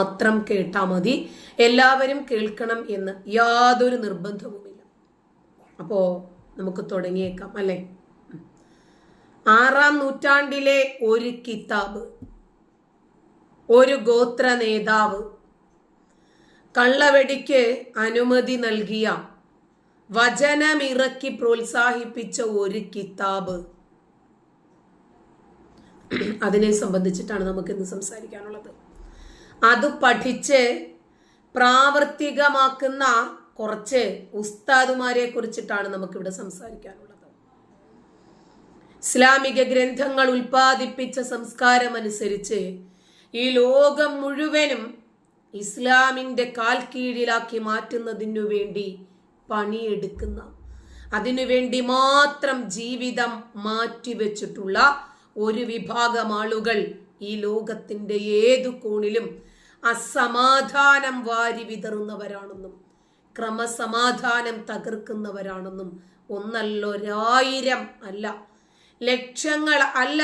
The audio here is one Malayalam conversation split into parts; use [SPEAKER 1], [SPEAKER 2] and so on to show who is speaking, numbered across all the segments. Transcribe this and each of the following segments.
[SPEAKER 1] മാത്രം കേട്ടാൽ മതി. എല്ലാവരും കേൾക്കണം എന്ന് യാതൊരു നിർബന്ധവുമില്ല. അപ്പോ നമുക്ക് തുടങ്ങിയേക്കാം അല്ലേ? ആറാം നൂറ്റാണ്ടിലെ ഒരു കിതാബ് ഒരു ഗോത്ര നേതാവ് കള്ളവെടിക്ക് അനുമതി നൽകിയ വചനമിറക്കി പ്രോത്സാഹിപ്പിച്ച ഒരു കിതാബ്. അതിനെ സംബന്ധിച്ചിട്ടാണ് നമുക്ക് ഇന്ന് സംസാരിക്കാനുള്ളത്. അത് പഠിച്ച് പ്രാവർത്തികമാക്കുന്ന കുറച്ച് ഉസ്താദുമാരെ കുറിച്ചിട്ടാണ് നമുക്കിവിടെ സംസാരിക്കാനുള്ളത്. ഇസ്ലാമിക ഗ്രന്ഥങ്ങൾ ഉൽപ്പാദിപ്പിച്ച സംസ്കാരം അനുസരിച്ച് ഈ ലോകം മുഴുവനും ഇസ്ലാമിന്റെ കാൽ കീഴിലാക്കി മാറ്റുന്നതിനു വേണ്ടി പണിയെടുക്കുന്ന അതിനുവേണ്ടി മാത്രം ജീവിതം മാറ്റിവെച്ചിട്ടുള്ള ഒരു വിഭാഗം ആളുകൾ ഈ ലോകത്തിന്റെ ഏതു കോണിലും അസമാധാനം വാരി വിതറുന്നവരാണെന്നും ക്രമസമാധാനം തകർക്കുന്നവരാണെന്നും ഒന്നല്ല ഒന്നല്ലൊരായിരം അല്ല ലക്ഷങ്ങൾ അല്ല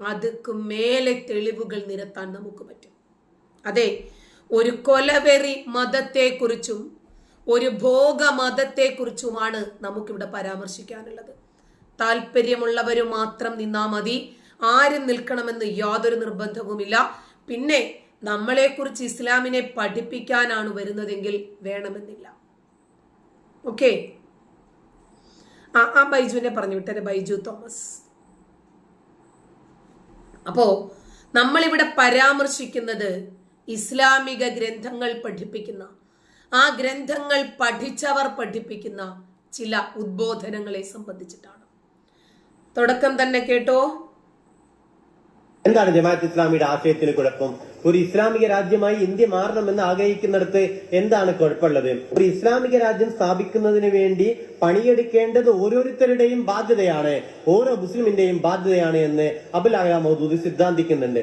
[SPEAKER 1] അതുക്കും മേലെ തെളിവുകൾ നിരത്താൻ നമുക്ക് പറ്റും. അതെ ഒരു കൊലവെറി മതത്തെക്കുറിച്ചും ഒരു ഭോഗ മതത്തെക്കുറിച്ചുമാണ് നമുക്കിവിടെ പരാമർശിക്കാനുള്ളത്. താല്പര്യമുള്ളവരും മാത്രം നിന്നാ മതി ആരും നിൽക്കണമെന്ന് യാതൊരു നിർബന്ധവുമില്ല. പിന്നെ നമ്മളെക്കുറിച്ച് ഇസ്ലാമിനെ പഠിപ്പിക്കാനാണ് വരുന്നതെങ്കിൽ വേണമെന്നില്ല. ഓക്കെ? ആ ആ ബൈജുവിനെ പറഞ്ഞു വിട്ടേ ബൈജു തോമസ്. അപ്പോ നമ്മളിവിടെ പരാമർശിക്കുന്നത് ഇസ്ലാമിക ഗ്രന്ഥങ്ങൾ പഠിപ്പിക്കുന്ന ആ ഗ്രന്ഥങ്ങൾ പഠിച്ചവർ പഠിപ്പിക്കുന്ന ചില ഉദ്ബോധനങ്ങളെ സംബന്ധിച്ചിട്ടാണ്. തുടക്കം തന്നെ കേട്ടോ.
[SPEAKER 2] എന്താണ് ജമാഅത്ത് ഇസ്ലാമിയുടെ ആശയത്തിന് കുഴപ്പം? ഒരു ഇസ്ലാമിക രാജ്യമായി ഇന്ത്യ മാറണമെന്ന് ആഗ്രഹിക്കുന്നിടത്ത് എന്താണ് കുഴപ്പമുള്ളത്? ഒരു ഇസ്ലാമിക രാജ്യം സ്ഥാപിക്കുന്നതിന് വേണ്ടി പണിയെടുക്കേണ്ടത് ഓരോരുത്തരുടെയും ബാധ്യതയാണ് ഓരോ മുസ്ലിമിന്റെയും ബാധ്യതയാണ് എന്ന് അബുൽ അഹ മൗദൂദ് സിദ്ധാന്തിക്കുന്നുണ്ട്.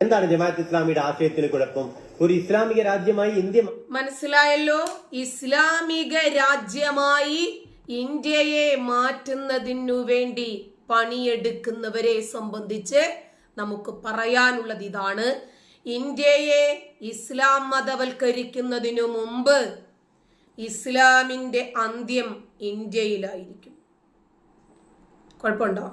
[SPEAKER 2] എന്താണ് ജമാഅത്ത് ഇസ്ലാമിയുടെ ആശയത്തിന് കുഴപ്പം? ഒരു ഇസ്ലാമിക രാജ്യമായി ഇന്ത്യ
[SPEAKER 1] മനസ്സിലായല്ലോ? ഇസ്ലാമിക രാജ്യമായി ഇന്ത്യയെ മാറ്റുന്നതിനു വേണ്ടി പണിയെടുക്കുന്നവരെ സംബന്ധിച്ച് നമുക്ക് പറയാനുള്ളത് ഇതാണ്. ഇന്ത്യയെ ഇസ്ലാം മതവൽക്കരിക്കുന്നതിനു മുമ്പ് ഇസ്ലാമിന്റെ അന്ത്യം ഇന്ത്യയിലായിരിക്കും. കുഴപ്പമുണ്ടോ?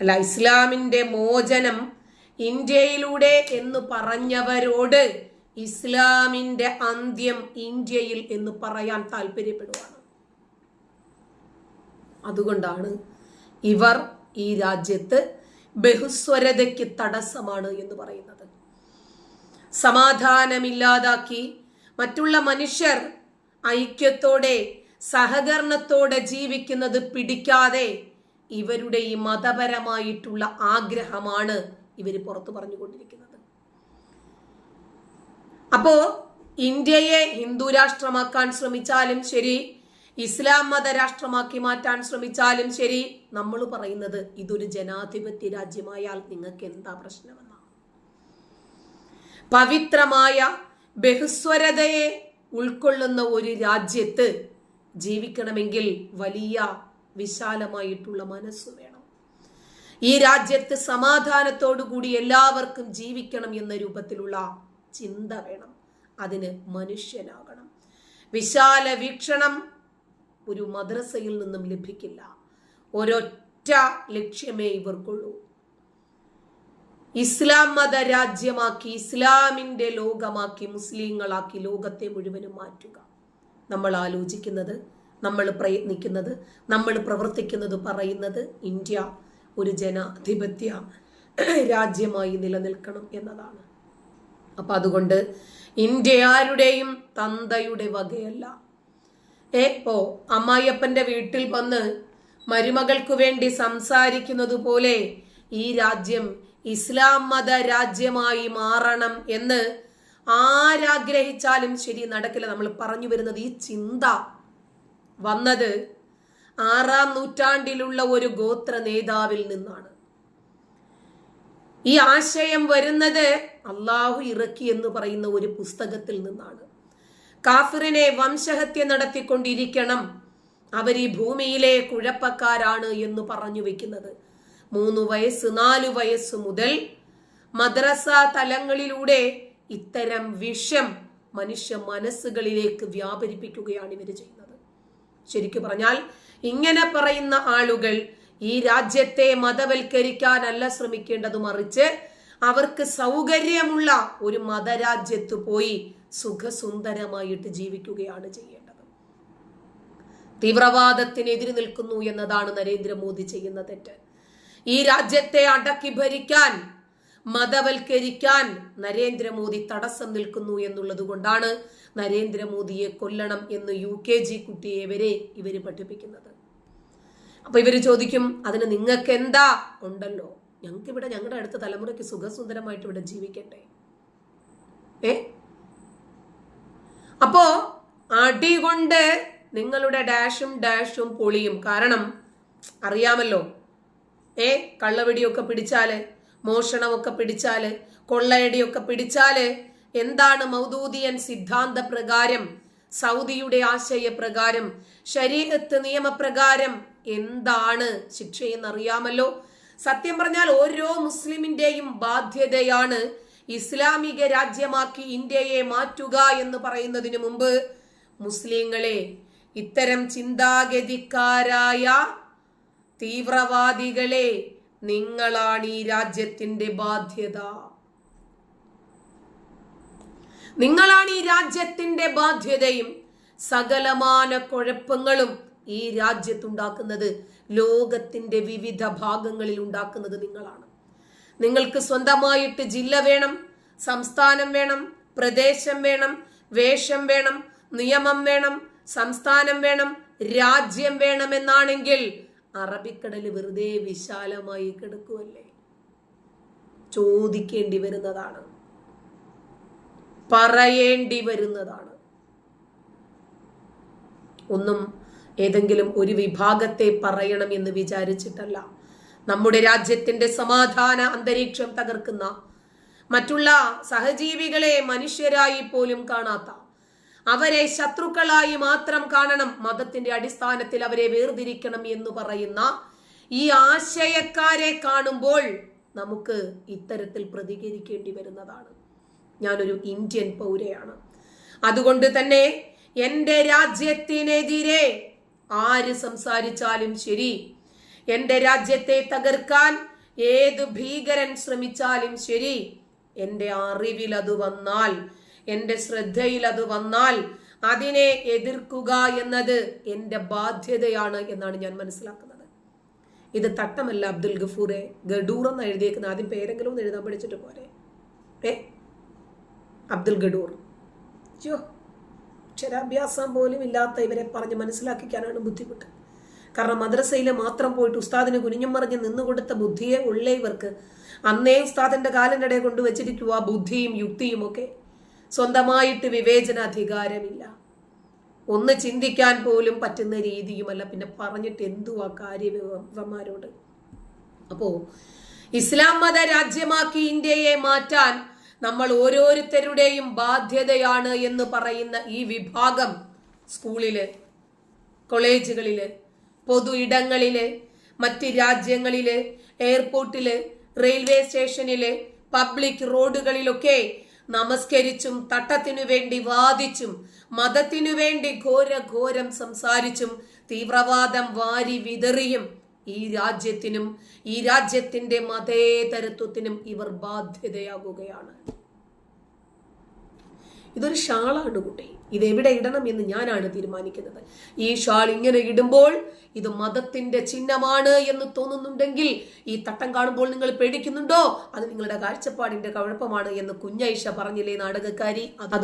[SPEAKER 1] അല്ല ഇസ്ലാമിന്റെ മോചനം ഇന്ത്യയിലൂടെ എന്ന് പറഞ്ഞവരോട് ഇസ്ലാമിന്റെ അന്ത്യം ഇന്ത്യയിൽ എന്ന് പറയാൻ താല്പര്യപ്പെടുവാണ്. അതുകൊണ്ടാണ് ഇവർ ഈ രാജ്യത്ത് ബഹുസ്വരതയ്ക്ക് തടസ്സമാണ് എന്ന് പറയുന്നത്. സമാധാനമില്ലാതാക്കി മറ്റുള്ള മനുഷ്യർ ഐക്യത്തോടെ സഹകരണത്തോടെ ജീവിക്കുന്നത് പിടിക്കാതെ ഇവരുടെ ഈ മതപരമായിട്ടുള്ള ആഗ്രഹമാണ് ഇവർ പുറത്തു പറഞ്ഞുകൊണ്ടിരിക്കുന്നത്. അപ്പോ ഇന്ത്യയെ ഹിന്ദു രാഷ്ട്രമാക്കാൻ ശ്രമിച്ചാലും ശരി ഇസ്ലാം മത രാഷ്ട്രമാക്കി മാറ്റാൻ ശ്രമിച്ചാലും ശരി. നമ്മൾ പറയുന്നത് ഇതൊരു ജനാധിപത്യ രാജ്യമായാൽ നിങ്ങൾക്ക് എന്താ പ്രശ്നമെന്നാണ് പവിത്രമായ ബഹുസ്വരതയെ ഉൾക്കൊള്ളുന്ന ഒരു രാജ്യത്ത് ജീവിക്കണമെങ്കിൽ വലിയ വിശാലമായിട്ടുള്ള മനസ്സ് വേണം. ഈ രാജ്യത്ത് സമാധാനത്തോടു കൂടി എല്ലാവർക്കും ജീവിക്കണം എന്ന രൂപത്തിലുള്ള ചിന്ത വേണം. അതിന് മനുഷ്യനാകണം. വിശാല വീക്ഷണം ഒരു മദ്രസയിൽ നിന്നും ലഭിക്കില്ല. ഒരൊറ്റ ലക്ഷ്യമേ ഇവർക്കുള്ളൂ. ഇസ്ലാം മത രാജ്യമാക്കി ഇസ്ലാമിന്റെ ലോകമാക്കി മുസ്ലിങ്ങളാക്കി ലോകത്തെ മുഴുവനും മാറ്റുക. നമ്മൾ ആലോചിക്കുന്നത് നമ്മൾ പ്രയത്നിക്കുന്നത് നമ്മൾ പ്രവർത്തിക്കുന്നത് പറയുന്നത് ഇന്ത്യ ഒരു ജനാധിപത്യ രാജ്യമായി നിലനിൽക്കണം എന്നതാണ്. അപ്പൊ അതുകൊണ്ട് ഇന്ത്യ ആരുടെയും തന്തയുടെ വകയല്ല. ഏ ഓ അമ്മായിയപ്പന്റെ വീട്ടിൽ വന്ന് മരുമകൾക്കു വേണ്ടി സംസാരിക്കുന്നത് പോലെ ഈ രാജ്യം ഇസ്ലാം മത രാജ്യമായി മാറണം എന്ന് ആരാഗ്രഹിച്ചാലും ശരി നടക്കില്ല. നമ്മൾ പറഞ്ഞു വരുന്നത് ഈ ചിന്ത. വന്നത് ആറാം നൂറ്റാണ്ടിലുള്ള ഒരു ഗോത്ര നേതാവിൽ നിന്നാണ്. ഈ ആശയം വരുന്നത് അള്ളാഹു ഇറക്കി എന്ന് പറയുന്ന ഒരു പുസ്തകത്തിൽ നിന്നാണ്. കാഫിറിനെ വംശഹത്യ നടത്തിക്കൊണ്ടിരിക്കണം. അവർ ഈ ഭൂമിയിലെ കുഴപ്പക്കാരാണ് എന്ന് പറഞ്ഞു വെക്കുന്നത്. മൂന്ന് വയസ്സ് നാല് വയസ്സ് മുതൽ മദ്രസ തലങ്ങളിലൂടെ ഇത്തരം വിഷം മനുഷ്യ മനസ്സുകളിലേക്ക് വ്യാപരിപ്പിക്കുകയാണ് ഇവർ ചെയ്യുന്നത്. ശരിക്കു പറഞ്ഞാൽ ഇങ്ങനെ പറയുന്ന ആളുകൾ ഈ രാജ്യത്തെ മതവൽക്കരിക്കാനല്ല ശ്രമിക്കേണ്ടത് മറിച്ച് അവർക്ക് സൗകര്യമുള്ള ഒരു മതരാജ്യത്ത് പോയി സുഖസുന്ദരമായിട്ട് ജീവിക്കുകയാണ് ചെയ്യേണ്ടത്. തീവ്രവാദത്തിനെതിരെ നിൽക്കുന്നു എന്നതാണ് നരേന്ദ്രമോദി ചെയ്യുന്ന തെറ്റ്. ഈ രാജ്യത്തെ അടക്കി ഭരിക്കാൻ മതവൽക്കരിക്കാൻ നരേന്ദ്രമോദി തടസ്സം നിൽക്കുന്നു എന്നുള്ളത് കൊണ്ടാണ് നരേന്ദ്രമോദിയെ കൊല്ലണം എന്ന് യു കെ ജി കുട്ടിയെ വരെ ഇവർ പഠിപ്പിക്കുന്നത്. അപ്പൊ ഇവർ ചോദിക്കും അതിന് നിങ്ങൾക്ക് എന്താ ഉണ്ടല്ലോ? ഞങ്ങൾക്ക് ഇവിടെ ഞങ്ങളുടെ അടുത്ത തലമുറയ്ക്ക് സുഖസുന്ദരമായിട്ട് ഇവിടെ ജീവിക്കട്ടെ ഏ? അപ്പോ അടി കൊണ്ട് നിങ്ങളുടെ ഡാഷും ഡാഷും പൊളിയും. കാരണം അറിയാമല്ലോ ഏ? കള്ളവെടിയൊക്കെ പിടിച്ചാൽ മോഷണമൊക്കെ പിടിച്ചാൽ കൊള്ളയടിയൊക്കെ പിടിച്ചാൽ എന്താണ് മൗദൂദിയൻ സിദ്ധാന്ത പ്രകാരം സൗദിയുടെ ആശയപ്രകാരം ശരീരത്ത് നിയമപ്രകാരം എന്താണ് ശിക്ഷയെന്ന് അറിയാമല്ലോ സത്യം പറഞ്ഞാൽ ഓരോ മുസ്ലിമിന്റെയും ബാധ്യതയാണ് ഇസ്ലാമിക രാജ്യമാക്കി ഇന്ത്യയെ മാറ്റുക എന്ന് പറയുന്നതിന് മുമ്പ് മുസ്ലിങ്ങളെ ഇത്തരം ചിന്താഗതിക്കാരായ തീവ്രവാദികളെ നിങ്ങളാണ് ഈ രാജ്യത്തിന്റെ ബാധ്യത. നിങ്ങളാണ് ഈ രാജ്യത്തിന്റെ ബാധ്യതയും സകലമാന കുഴപ്പങ്ങളും ഈ രാജ്യത്തുണ്ടാക്കുന്നത്. ലോകത്തിന്റെ വിവിധ ഭാഗങ്ങളിൽ ഉണ്ടാക്കുന്നത് നിങ്ങളാണ്. നിങ്ങൾക്ക് സ്വന്തമായിട്ട് ജില്ല വേണം സംസ്ഥാനം വേണം പ്രദേശം വേണം വേഷം വേണം നിയമം വേണം സംസ്ഥാനം വേണം രാജ്യം വേണമെന്നാണെങ്കിൽ അറബിക്കടൽ വെറുതെ വിശാലമായി കിടക്കുമല്ലേ ചോദിക്കേണ്ടി വരുന്നതാണ്. പറയേണ്ടി വരുന്നതാണ്. ഒന്നും ഏതെങ്കിലും ഒരു വിഭാഗത്തെ പറയണം എന്ന് വിചാരിച്ചിട്ടല്ല. നമ്മുടെ രാജ്യത്തിന്റെ സമാധാന അന്തരീക്ഷം തകർക്കുന്ന മറ്റുള്ള സഹജീവികളെ മനുഷ്യരായി പോലും കാണാത്ത അവരെ ശത്രുക്കളായി മാത്രം കാണണം മതത്തിന്റെ അടിസ്ഥാനത്തിൽ അവരെ വേർതിരിക്കണം എന്ന് പറയുന്ന ഈ ആശയക്കാരെ കാണുമ്പോൾ നമുക്ക് ഇത്തരത്തിൽ പ്രതികരിക്കേണ്ടി വരുന്നതാണ്. ഞാനൊരു ഇന്ത്യൻ പൗരയാണ്. അതുകൊണ്ട് തന്നെ എന്റെ രാജ്യത്തിനെതിരെ ആര് സംസാരിച്ചാലും ശരി. എന്റെ രാജ്യത്തെ തകർക്കാൻ ഏത് ഭീകരൻ ശ്രമിച്ചാലും ശരി. എന്റെ അറിവിൽ അത് വന്നാൽ എന്റെ ശ്രദ്ധയിൽ അത് വന്നാൽ അതിനെ എതിർക്കുക എന്നത് എന്റെ ബാധ്യതയാണ് എന്നാണ് ഞാൻ മനസ്സിലാക്കുന്നത്. ഇത് തട്ടമല്ല അബ്ദുൽ ഗഫൂറെ. ഗഡൂർ എന്ന് എഴുതിയേക്കുന്ന ആദ്യം പേരെങ്കിലും ഒന്ന് എഴുതാൻ പഠിച്ചിട്ട് പോരെ. ഏ? അബ്ദുൽ ഗഡൂർ. ചോ അക്ഷരാഭ്യാസം പോലും ഇല്ലാത്ത ഇവരെ പറഞ്ഞ് മനസ്സിലാക്കിക്കാനാണ് ബുദ്ധിമുട്ട്. കാരണം മദ്രസയിൽ മാത്രം പോയിട്ട് ഉസ്താദിന് കുനിഞ്ഞും മറിഞ്ഞ് നിന്നുകൊടുത്ത ബുദ്ധിയെ ഉള്ള ഇവർക്ക്. അന്നേ ഉസ്താദിന്റെ കാലിനിടെ കൊണ്ടുവച്ചിരിക്കുക ബുദ്ധിയും യുക്തിയും ഒക്കെ. സ്വന്തമായിട്ട് വിവേചനാധികാരമില്ല. ഒന്ന് ചിന്തിക്കാൻ പോലും പറ്റുന്ന രീതിയുമല്ല. പിന്നെ പറഞ്ഞിട്ട് എന്തുവാ കാര്യവിവന്മാരോട് അപ്പോ ഇസ്ലാം മത രാജ്യമാക്കി ഇന്ത്യയെ മാറ്റാൻ നമ്മൾ ഓരോരുത്തരുടെയും ബാധ്യതയാണ് എന്ന് പറയുന്ന ഈ വിഭാഗം സ്കൂളിൽ കോളേജുകളിൽ പൊതു ഇടങ്ങളിൽ മറ്റ് രാജ്യങ്ങളിൽ എയർപോർട്ടിൽ റെയിൽവേ സ്റ്റേഷനിൽ പബ്ലിക് റോഡുകളിലൊക്കെ നമസ്കരിച്ചും തട്ടത്തിനു വേണ്ടി വാദിച്ചും മതത്തിനു വേണ്ടി ഘോര ഘോരം സംസാരിച്ചും തീവ്രവാദം വാരി വിതറിയും ഈ രാജ്യത്തിനും ഈ രാജ്യത്തിന്റെ മതേതരത്വത്തിനും ഇവർ ബാധ്യതയാകുകയാണ്. ഇതൊരു ഷാളാണ് കുട്ടി. ഇത് എവിടെ ഇടണം എന്ന് ഞാനാണ് തീരുമാനിക്കുന്നത്. ഈ ഷാൾ ഇങ്ങനെ ഇടുമ്പോൾ ഇത് മതത്തിന്റെ ചിഹ്നമാണ് എന്ന് തോന്നുന്നുണ്ടെങ്കിൽ ഈ തട്ടം കാണുമ്പോൾ നിങ്ങൾ പേടിക്കുന്നുണ്ടോ? അത് നിങ്ങളുടെ കാഴ്ചപ്പാടിന്റെ കുഴപ്പമാണ് എന്ന് കുഞ്ഞൈഷ പറഞ്ഞില്ലേ നാടകക്കാരി? അത്